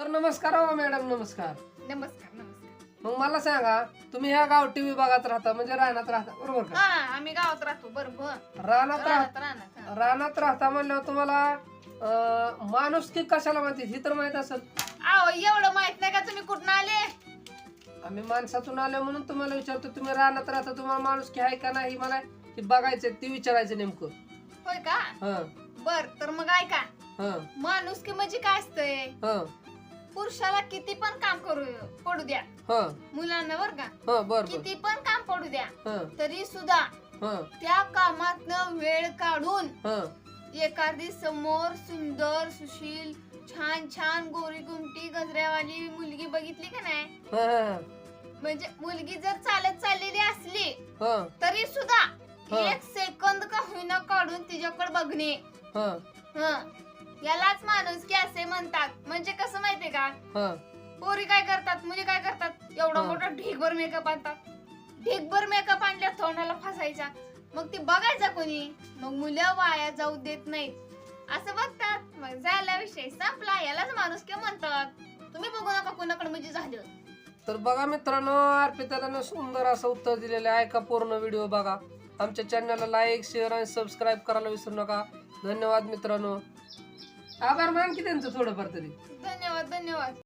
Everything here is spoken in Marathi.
तर नमस्कार हो मॅडम नमस्कार. नमस्कार नमस्कार. मग मला सांगा तुम्ही ह्या गावठी विभागात राहता म्हणजे रानात राहता बरोबर का? हा आम्ही गावात राहतो बरोबर. रानात राहता हा. रानात राहता म्हणल्यावर तुम्हाला अं, माणूस की कशाला माहिती ही तर माहीत असेल. आहो एवढं माहीत नाही का तुम्ही कुठून आले? आम्ही माणसातून आलो म्हणून तुम्हाला विचारतो तुम्ही रानात राहता तुम्हाला माणूस की आहे का नाही मला हे बघायचं ते विचारायचं नेमकं. होय का? हा. बर तर मग ऐका. हा. माणूस की म्हणजे काय असतंय? हा. पुरुषाला किती पण काम करू पडू द्या. हा. मुलांना बर का? हा बर बर. किती पण काम पडू द्या. हा. तरी सुद्धा हा. त्या कामातनं वेळ काढून हा. एखादी समोर सुंदर सुशील छान छान गोरी गुमटी गजऱ्यावाली मुलगी बघितली का नाही? हा म्हणजे मुलगी जर चालत चाललेली असली हा. तरी सुद्धा हा. एक सेकंद का होईना काढून तिच्याकडे बघणे. हा. हं. यालाच माणूस की असे म्हणतात. म्हणजे कसं माहितीये का हा. पोरी काय करतात मुली काय करतात? एवढा हा. मोठा ढीगभर मेकअप आणतात. ढीगभर मेकअप आणल्या तोंडाला फसायचा. मग ती बघायचा कोणी? मग मुलं वाया जाऊ देत नाहीत. असं बघतात. मग झाला विषय. संपला. यालाच माणूस की म्हणतात. तुम्ही बघू नका कोणाकडे म्हणजे झालं. तर बघा मित्रांनो अर्पितानं सुंदर असं उत्तर दिलेलं आहे. ऐका पूर्ण व्हिडिओ बघा. आमच्या चॅनलला लाईक शेअर आणि सबस्क्राईब करायला विसरू नका. धन्यवाद मित्रांनो. आभार मान की त्यांचं थोडंफार तरी. धन्यवाद धन्यवाद.